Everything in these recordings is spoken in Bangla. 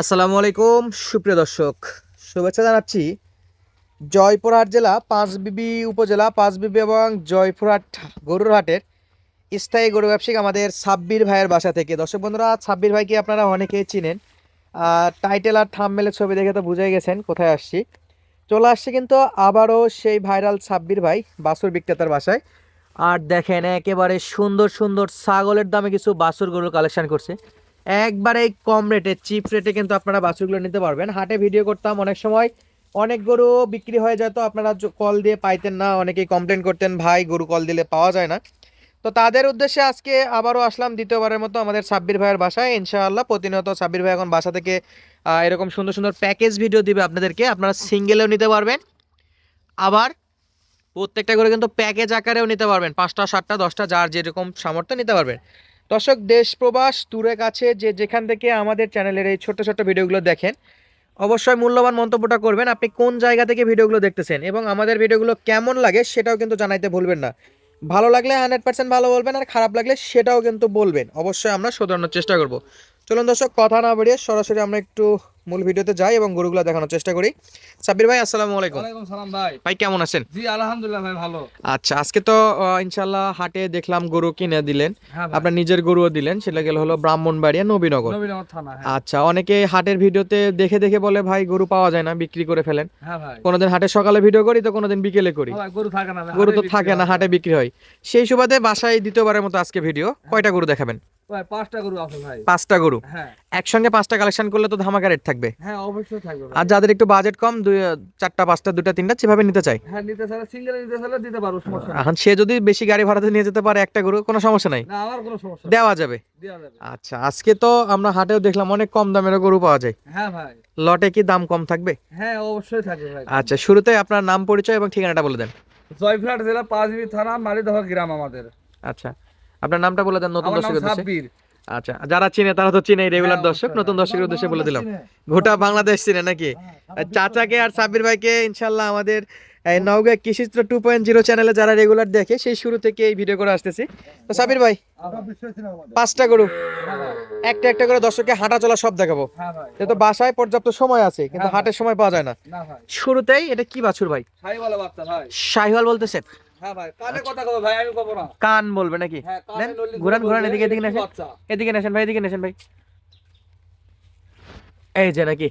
আসসালামু আলাইকুম, সুপ্রিয় দর্শক। শুভেচ্ছা জানাচ্ছি জয়পুরহাট জেলা, পাঁচবিবি উপজেলা, পাঁচবিবি এবং জয়পুরহাট গরুর হাটের স্থায়ী গরু ব্যবসায়িক আমাদের সাব্বির ভাইয়ের বাসা থেকে। দর্শক বন্ধুরা, সাব্বির ভাইকে আপনারা অনেকেই চিনেন। টাইটেল আর থামমেলের ছবি দেখে তো বুঝে গেছেন কোথায় আসছি। চলে আসছে কিন্তু আবারও সেই ভাইরাল সাব্বির ভাই বাসুর বিক্রেতার বাসায়। আর দেখেন, একেবারে সুন্দর সুন্দর ছাগলের দামে কিছু বাসুর গরুর কালেকশন করছে। একবারে কম রেটে চিপ রেটে কিন্তু আপনারা বাছুরগুলো নিতে পারবেন। হাটে ভিডিও করতাম অনেক সময়। অনেক গরু বিক্রি হয়ে যেত আপনারা কল দিয়ে পাইতেন না। অনেকেই কমপ্লেন করতেন, ভাই, গরু কল দিলে পাওয়া যায় না। তো তাদের উদ্দেশ্যে আজকে আবারও আসলাম দ্বিতীয়বারের মতো আমাদের সাব্বির ভাইয়ের বাসায়। ইনশাআল্লাহ প্রতিনিয়ত সাব্বির ভাই এখন বাসা থেকে এরকম সুন্দর সুন্দর প্যাকেজ ভিডিও দিবে আপনাদেরকে। আপনারা সিঙ্গেলেও নিতে পারবেন। আবার প্রত্যেকটা করে কিন্তু প্যাকেজ আকারেও নিতে পারবেন। পাঁচটা, সাতটা, দশটা, যার যেরকম সামর্থ্য নিতে পারবেন। দর্শক, দেশ প্রবাস, দূরে কাছে, যে যেখান থেকে আমাদের চ্যানেলের এই ছোট ছোট ভিডিওগুলো দেখেন, অবশ্যই মূল্যবান মন্তব্যটা করবেন। আপনি কোন জায়গা থেকে ভিডিওগুলো দেখতেছেন এবং আমাদের ভিডিওগুলো কেমন লাগে সেটাও কিন্তু জানাইতে ভুলবেন না। ভালো লাগলে হান্ড্রেড পার্সেন্ট ভালো বলবেন আর খারাপ লাগলে সেটাও কিন্তু বলবেন। অবশ্যই আমরা শোধরানোর চেষ্টা করব। চলুন দর্শক, কথা না বেরিয়ে সরাসরি আমরা একটু মূল ভিডিওতে যাই এবং গরুগুলো দেখানোর চেষ্টা করি। সাব্বির ভাই আসসালামু আলাইকুম। ওয়ালাইকুম সালাম ভাই। ভাই কেমন আছেন? জি আলহামদুলিল্লাহ ভাই ভালো। আচ্ছা আজকে তো আহ, ইনশাল্লাহ হাটে দেখলাম গরু কিনে দিলেন। হ্যাঁ আপনার নিজের গরুও দিলেন সেটা গেল হলো ব্রাহ্মণবাড়িয়া নবীনগর। নবীনগর থানা হ্যাঁ। আচ্ছা অনেকে হাটের ভিডিওতে দেখে দেখে বলে ভাই গরু পাওয়া যায় না বিক্রি করে ফেলেন। হ্যাঁ ভাই। কোনোদিন হাটে সকালে ভিডিও করি তো কোনোদিন বিকেলে করি। গরু থাকে না গরু তো থাকে না হাটে বিক্রি হয়। সেই সুবাদে বাসায় দ্বিতীয়বারের মতো আজকে ভিডিও। কয়টা গরু দেখাবেন? পাঁচটা গরু আছে ভাই। পাঁচটা গরু? হ্যাঁ। একসঙ্গে পাঁচটা কালেকশন করলে তো ধামাকা রেট থাকবে। হ্যাঁ অবশ্যই থাকবে আর যাদের একটু বাজেট কম দুই চারটা পাঁচটা দুটা তিনটা যেভাবে নিতে চাই হ্যাঁ নিতে চাইলে সিঙ্গেল নিতে চাইলে দিতে পারব সমস্যা এখন সে যদি বেশি গাড়ি ভাড়াতে নিয়ে যেতে পারে একটা গরু কোনো সমস্যা নাই। না আমার কোনো সমস্যা দেওয়া যাবে। আচ্ছা আজকে তো আমরা হাটেও দেখলাম অনেক কম দামের গরু পাওয়া যায়। হ্যাঁ ভাই। লটে কি দাম কম থাকবে? হ্যাঁ অবশ্যই থাকবে ভাই। আচ্ছা শুরুতে আপনার নাম পরিচয় এবং ঠিকানাটা বলে দেন। জয়ফ্লাট জেলা পাঁচবি থানা মালিদহ গ্রাম আমাদের। আচ্ছা। আপনার নামটা বলে দেন নতুন উদ্দেশ্যে। আচ্ছা যারা চিনে তারা তো চিনে রেগুলার হ্যাঁ, দর্শক নতুন দর্শকের উদ্দেশ্যে বলে দিলাম। গোটা বাংলাদেশ চিনে নাকি? চাচাকে আর সাব্বির ভাইকে ইনশাল্লাহ আমাদের এই Naogaon Krishichitra two point zero চ্যানেলে যারা রেগুলার দেখে সেই শুরু থেকে এই ভিডিও করে আসতেছি। তো সাবির ভাই। পাঁচটা গরু। হ্যাঁ একটা একটা করে দর্শককে হাঁটা চলা সব দেখাবো। হ্যাঁ যেহেতু বাসায় পর্যাপ্ত সময় আছে কিন্তু হ্যাঁ, হাটের সময় পাওয়া যায় না। শুরুতেই এটা কি বাছুর ভাই? শাহিওয়াল হ্যাঁ ভাই। কানে কব না। কান বলবে নাকি? হ্যাঁ ঘুরান ঘুরান এদিকে এদিকে এদিকে নেছেন ভাই এদিকে ভাই। এই যে নাকি।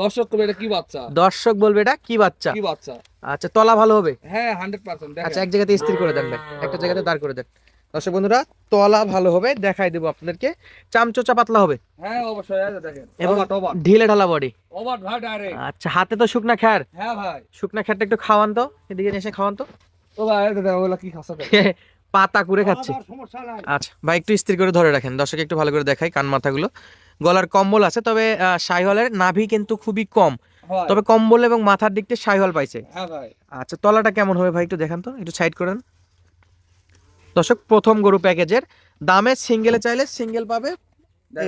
দর্শক কবে এটা কি বাচ্চা? দর্শক বলবে এটা কি বাচ্চা? কি বাচ্চা? আচ্ছা তলা ভালো হবে? হ্যাঁ হান্ড্রেড পার্সেন্ট আচ্ছা এক জায়গাতে স্থির করে দেন ভাই। একটা জায়গাতে দাঁড় করে দেন। দর্শক বন্ধুরা তলা ভালো হবে দেখাই দেবো আপনাদেরকে। চামচোচা পাতলা হবে। হ্যাঁ অবশ্যই দেখেন এবং ঢিলে ঢালা বডি ওভার ভাই ডাইরেক্ট আচ্ছা হাতে তো শুকনা খ্যার। হ্যাঁ ভাই। শুকনা খ্যারটা একটু খাওয়ান তো এদিকে এসে খাওয়ান তো। ও ভাই ওগুলা কি পাতা করে খাচ্ছে। আচ্ছা ভাই একটু স্থির করে ধরে রাখেন। দর্শক একটু ভালো করে দেখাই কান মাথাগুলো। গলার কম্বল আছে তবে শাহিওয়ালের নাভি কিন্তু খুবই কম। তবে কম্বল এবং মাথার দিক থেকে শাহিওয়াল পাইছে। হ্যাঁ আচ্ছা তলাটা কেমন হবে ভাই একটু দেখান তো। একটু সাইড করেন। দর্শক প্রথম গরু প্যাকেজের। দামে সিঙ্গেলে চাইলে সিঙ্গেল পাবে।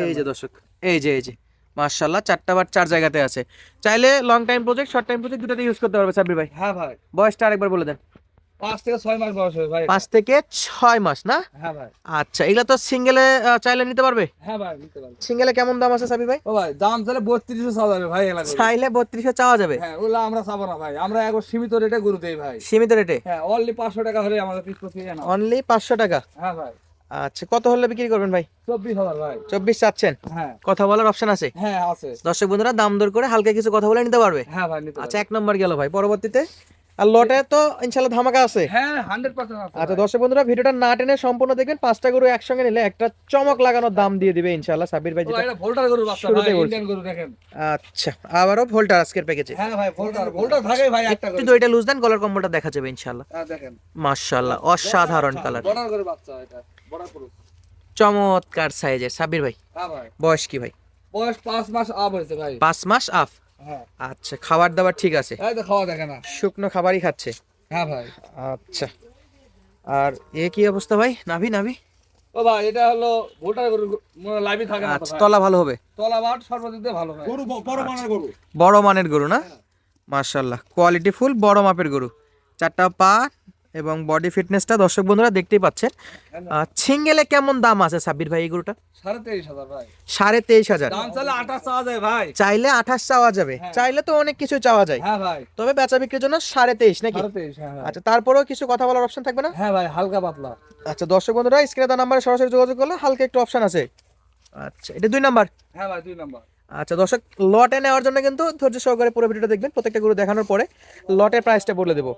এই যে দর্শক এই যে এই যে। মার্শাল্লাহ চারটা বার চার জায়গাতে আছে। চাইলে long time project short time project দুটাতে use করতে পারবে সাব্বির ভাই। হ্যাঁ ভাই। বয়সটা আরেকবার বলে দেন। পাঁচ থেকে ছয় মাস বয়স হবে ভাই পাঁচ থেকে ছয় মাস না? হ্যাঁ ভাই। আচ্ছা এগুলা তো সিঙ্গেলে চাইলে নিতে পারবে? হ্যাঁ ভাই নিতে পারব। সিঙ্গেলে কেমন দাম আছে সাব্বির ভাই? ও ভাই দাম তাহলে বত্রিশশো চাওয়া যাবে ভাই চাইলে বত্রিশে চাওয়া যাবে? হ্যাঁ ওগুলা আমরা চাবো না ভাই। আমরা সীমিত রেটে গরু দেই ভাই। সীমিত রেটে? হ্যাঁ অনলি পাঁচশো টাকা হলে আমাদের পিস প্রতি অনলি পাঁচশো টাকা? হ্যাঁ ভাই। আচ্ছা কত হলে বিক্রি করবেন ভাই? চব্বিশ হাজার ভাই। চব্বিশ চাচ্ছেন? হ্যাঁ। কথা বলার অপশন আছে? হ্যাঁ আছে। দর্শক বন্ধুরা দাম দর করে হালকা কিছু কথা বলে নিতে পারবে? হ্যাঁ ভাই আচ্ছা এক নম্বর গেল ভাই পরবর্তীতে? আর লটে তো ইনশাল্লাহ ধামাকা আছে। হ্যাঁ আছে আচ্ছা দর্শক বন্ধুরা ভিডিওটা না টেনে সম্পূর্ণ দেখবেন। পাঁচটা গরু একসঙ্গে নিলে একটা চমক লাগানোর দাম দিয়ে দিবে ইনশাল্লাহ সাবির ভাই যেটা ভোল্টার গরু বাচ্চা ভাই ইন্ডিয়ান গরু দেখেন। আচ্ছা আবারও ভোল্টার আজকের প্যাকেজে হ্যাঁ ভাই ভোল্টার ভোল্টার থাকে ভাই একটা একটু দইটা লুজ দেন গলার কম্বলটা দেখা যাবে ইনশাল্লাহ হ্যাঁ দেখেন। মাশাল্লাহ অসাধারণ কালার বর্ডার গরু বাচ্চা এটা বর্ডার গরু চমৎকার সাইজের সাবির ভাই। হ্যাঁ ভাই। বয়স কি ভাই? বয়স পাঁচ মাস আপ হয়েছে ভাই। পাঁচ মাস আফ হ্যাঁ আচ্ছা খাবার দাবার ঠিক আছে? এই তো খাওয়া দেখে না। শুকনো খাবারই খাচ্ছে? হ্যাঁ ভাই। আচ্ছা। আর এ কি অবস্থা ভাই? নাভি নাভি? ও ভাই এটা হলো ভোল্টার গরু লাইভই থাকে না আচ্ছা তলা ভালো হবে? তলা বাট সর্বদিক দিয়ে ভালো গরু বড় মানের গরু। বড় মানের গরু না? মার্শাল্লাহ কোয়ালিটি ফুল বড় মাপের গরু। চারটা পা এবং বডি ফিটনেসটা দর্শক বন্ধুরা দেখতেই পাচ্ছেন। সিঙ্গেলে কেমন দাম আছে সাব্বির ভাই এই গরুটা? সাড়ে তেইশ হাজার ভাই। সাড়ে তেইশ হাজার। দাম আঠাশ চাওয়া যায় ভাই। চাইলে আঠাশ চাওয়া যাবে। হ্যাঁ। চাইলে তো অনেক কিছু চাওয়া যায়। হ্যাঁ ভাই। তবে বেচা বিক্রির জন্য সাড়ে তেইশ নাকি? হ্যাঁ। আচ্ছা তারপরেও কিছু কথা বলার অপশন থাকবে না? হ্যাঁ ভাই হালকা পাতলা। আচ্ছা দর্শক বন্ধুরা স্ক্রিনে দেওয়া নাম্বারে সরাসরি যোগাযোগ করলে হালকা একটু অপশন আছে। আচ্ছা এটা দুই নাম্বার হ্যাঁ ভাই দুই নাম্বার আচ্ছা দর্শক লটে নেওয়ার জন্য কিন্তু ধৈর্য সহকারে পুরো ভিডিওটা দেখবেন। প্রত্যেকটা গরু দেখানোর পরে লটের প্রাইসটা বলে দেবো।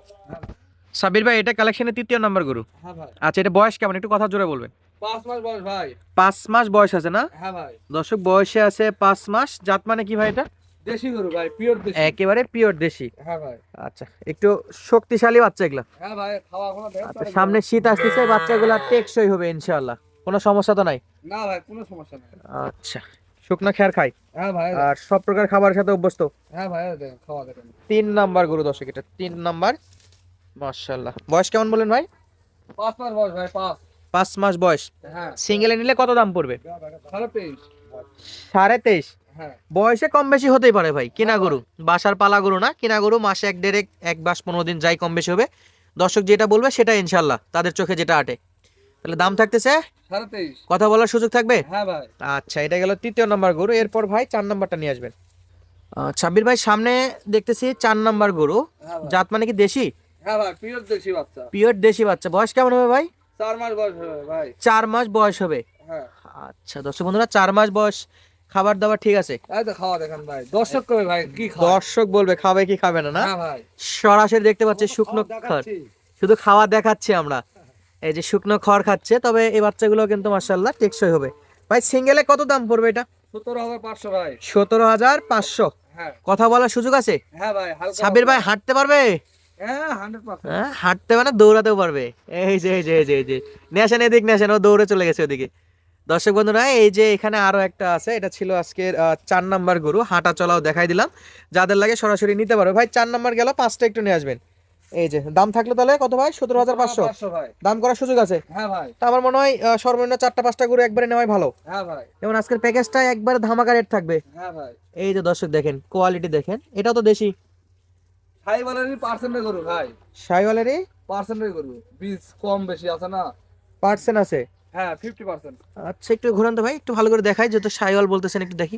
সাবির ভাই এটা কালেকশনের তৃতীয় নাম্বার গরু। হ্যাঁ আচ্ছা এটা বয়স কেমন? একটু কথা জোরে বলবেন। পাঁচ মাস বয়স ভাই। পাঁচ মাস বয়স আছে না? হ্যাঁ ভাই। দর্শক বয়সে আছে পাঁচ মাস। জাত মানে কি ভাই এটা? দেশি গরু ভাই পিওর দেশি। একেবারে পিওর দেশি। হ্যাঁ ভাই। আচ্ছা একটু শক্তিশালী বাচ্চা এগুলা। হ্যাঁ ভাই খাওয়া কোনো আচ্ছা সামনে শীত আসতেছে বাচ্চাগুলা টেকসই হবে ইনশাআল্লাহ। কোনো সমস্যা তো নাই? না ভাই কোনো সমস্যা নেই। আচ্ছা শুকনো খেয়ার খাই। হ্যাঁ ভাই। আর সব প্রকার খাবারের সাথে অভ্যস্ত? হ্যাঁ ভাই খাওয়া দেখেন তিন নাম্বার গরু দর্শক এটা তিন নাম্বার। মাশাল্লাহ বয়স কেমন বলেন ভাই? পাঁচ মাস বয়স ভাই পাঁচ। পাঁচ মাস বয়স। হ্যাঁ। সিঙ্গেলে নিলে কত দাম পড়বে? সাড়ে তেইশ। হ্যাঁ। বয়সে কম বেশি হতেই পারে ভাই কিনা গরু। বাসার পালা গরু না কিনা গরু মাসে এক দেড় এক মাস পনেরো দিন যাই কম বেশি হবে। দর্শক যেটা বলবে সেটা ইনশাল্লাহ তাদের চোখে যেটা আটে। তাহলে দাম থাকতেছে? কথা বলার সুযোগ থাকবে? হ্যাঁ আচ্ছা এটা গেল তৃতীয় নাম্বার গরু এরপর ভাই চার নাম্বারটা নিয়ে আসবেন। আহ, সাব্বির ভাই সামনে দেখতেছি চার নাম্বার গরু। হ্যাঁ জাত মানে কি দেশি? হ্যাঁ ভাই পিওর দেশি বাচ্চা। পিওর দেশি বাচ্চা। বয়স কেমন হবে ভাই? চার মাস বয়স হবে ভাই। চার মাস বয়স হবে? হ্যাঁ। আচ্ছা দর্শক বন্ধুরা চার মাস বয়স। খাবার দাবার ঠিক আছে? এই তো খাওয়া দেখেন ভাই। দর্শক কবে ভাই কি দর্শক বলবে খাবে কি খাবে না না? হ্যাঁ ভাই। সরাসরি দেখতে পাচ্ছি শুকনো খড়। শুধু খাওয়া দেখাচ্ছি আমরা। এই যে শুকনো খড় খাচ্ছে তবে এই বাচ্চাগুলো কিন্তু মার্শাল্লাহ টেকসই হবে। ভাই সিঙ্গেলে কত দাম পড়বে এটা? সতেরো হাজার পাঁচশো ভাই। সতেরো হাজার পাঁচশো। হ্যাঁ। কথা বলার সুযোগ আছে? হ্যাঁ ভাই সাবির ভাই হাঁটতে পারবে? হ্যাঁ হ্যাঁ হাঁটতে মানে দৌড়াতেও পারবে। এই যে এই যে এই যে এই যে। নেশান এদিক নেশান ও দৌড়ে চলে গেছে ওদিকে। দর্শক বন্ধুরা এই যে এখানে আরও একটা আছে এটা ছিল আজকের চার নাম্বার গরু। হাঁটা চলাও দেখাই দিলাম। যাদের লাগে সরাসরি নিতে পারবে ভাই চার নাম্বার গেল পাঁচটা একটু নিয়ে আসবেন। এই যে দাম থাকলে তাহলে কত ভাই? সতেরো হাজার পাঁচশো। পাঁচশো দাম করার সুযোগ আছে? হ্যাঁ ভাই। তা আমার মনে হয় সর্বনিম্ন চারটা পাঁচটা গরু একবারে নেওয়াই ভালো। হ্যাঁ ভাই। যেমন আজকের প্যাকেজটা একবারে ধামাকা রেট থাকবে। হ্যাঁ ভাই। এই যে দর্শক দেখেন কোয়ালিটি দেখেন। এটাও তো দেশি। গরু ভাই। গরু বীজ কম বেশি আছে না? পার্সেন্ট আছে? হ্যাঁ ফিফটি পার্সেন্ট আচ্ছা একটু ঘুরান তো ভাই একটু ভালো করে দেখাই যেহেতু শাহিওয়াল বলতেছেন একটু দেখি।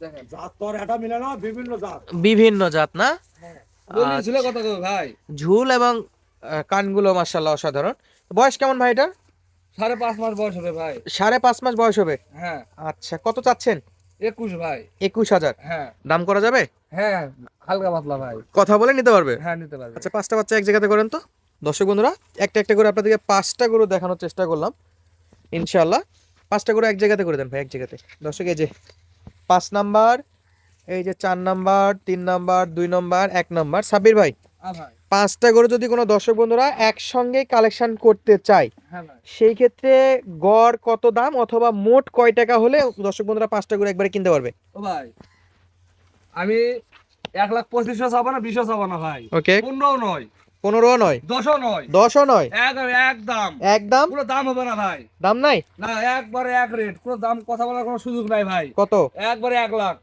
দেখেন। জাত তোর এটা মিলে না বিভিন্ন জাত। বিভিন্ন জাত না? ছিল কত ভাই? ঝুল এবং কানগুলো মার্শাল্লাহ অসাধারণ। বয়স কেমন ভাই এটা সাড়ে পাঁচ মাস বয়স হবে ভাই। সাড়ে পাঁচ মাস বয়স হবে? হ্যাঁ। আচ্ছা কত চাচ্ছেন? একুশ ভাই। একুশ হাজার। হ্যাঁ। দাম করা যাবে? হ্যাঁ হালকা পাতলা ভাই। কথা বলে নিতে পারবে? হ্যাঁ নিতে পারবে। আচ্ছা পাঁচটা বাচ্চা এক জায়গাতে করেন তো? দর্শক বন্ধুরা একটা একটা করে আপনাদেরকে পাঁচটা গরু দেখানোর চেষ্টা করলাম। ইনশাল্লাহ পাঁচটা গরু এক জায়গাতে করে দেন ভাই এক জায়গাতে। দর্শক এই যে পাঁচ নাম্বার এই যে চার নাম্বার তিন নাম্বার দুই নাম্বার এক নাম্বার। সাব্বির ভাই ভাই পাঁচটা গরু যদি কোনো দর্শক বন্ধুরা একসঙ্গে কালেকশন করতে চায় হ্যাঁ সেই ক্ষেত্রে গড় কত দাম অথবা মোট কয় টাকা হলে দর্শক বন্ধুরা পাঁচটা গরু একবারে কিনতে পারবে? ও ভাই আমি এক লাখ পঁচিশশো চাবো না বিশও চাবো না ভাই। ওকে পনেরো নয়। পনেরো নয়। দশও নয়। দশও নয়। এক এক দাম একদম? পুরো দাম হবে না ভাই। দাম নাই? না একবারে এক রেট কোনো দাম কথা বলার কোনো সুযোগ নাই ভাই। কত? একবারে এক লাখ।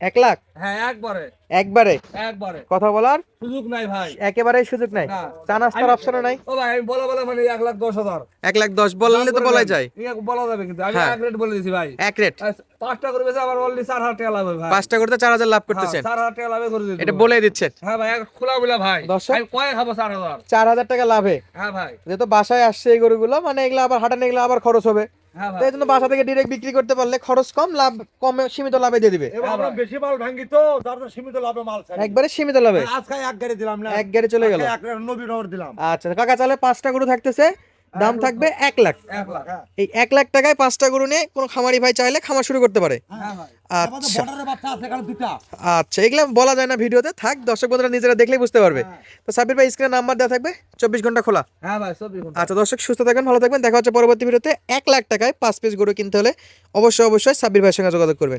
এক লাখ? হ্যাঁ একবারে। একবারে? একবারে। কথা বলার? সুযোগ নাই ভাই। একেবারেই সুযোগ নাই? না। চা নাস্তার অপশনও নাই? ও ভাই আমি বলা বলা মানে এক লাখ দশ হাজার। এক লাখ দশ বললে তো বলাই যায়। বলা যাবে কিন্তু। আমি হ্যাঁ। এক রেট বলে দিয়েছি ভাই। এক রেট পাঁচটা করে বেশি আমার অলরেডি চার হাজার টাকা লাভ ভাই। পাঁচটা করতে চার হাজার লাভ হ্যাঁ, করতেছেন। চার হাজার টাকা লাভে করে দিতে এটা বলে দিচ্ছেন। হ্যাঁ ভাই খোলা বলা ভাই? আমি কয়ে খাব চার হাজার। চার হাজার টাকা লাভে। হ্যাঁ ভাই। যেহেতু বাসায় আসছে এই গরুগুলো মানে এগুলো আবার হাটানে এগুলো আবার খরচ হবে। হ্যাঁ তো ভাই। এই জন্য বাসা থেকে ডিরেক্ট বিক্রি করতে পারলে খরচ কম লাভ কমে সীমিত লাভে দিয়ে দিবে। আমরা বেশি মাল ভাঙ্গি তো তার সীমিত লাভে মাল চাই একবারে সীমিত লাভে। আজকে এক গাড়ি দিলাম না। এক গাড়ি চলে গেল। এক নবী নগর দিলাম। আচ্ছা কাকা চালে পাঁচটা গরু থাকতেছে। দাম থাকবে এক লাখ। হ্যাঁ। এই এক লাখ টাকায় পাঁচটা গরু নিয়ে কোনো খামারি ভাই চাইলে খামার শুরু করতে পারে। হ্যাঁ আমাদের আচ্ছা আচ্ছা এগুলো বলা যায় না ভিডিওতে থাক দর্শক বন্ধুরা নিজেরা দেখলেই বুঝতে পারবে। তো সাবির ভাই স্ক্রিনে নাম্বার দেওয়া থাকবে চব্বিশ ঘণ্টা খোলা। হ্যাঁ আচ্ছা দর্শক সুস্থ থাকবেন ভালো থাকবেন। দেখা হচ্ছে পরবর্তী ভিডিওতে। এক লাখ টাকায় পাঁচ পিস গরু কিনতে হলে অবশ্যই অবশ্যই সাবির ভাইয়ের সঙ্গে যোগাযোগ করবেন।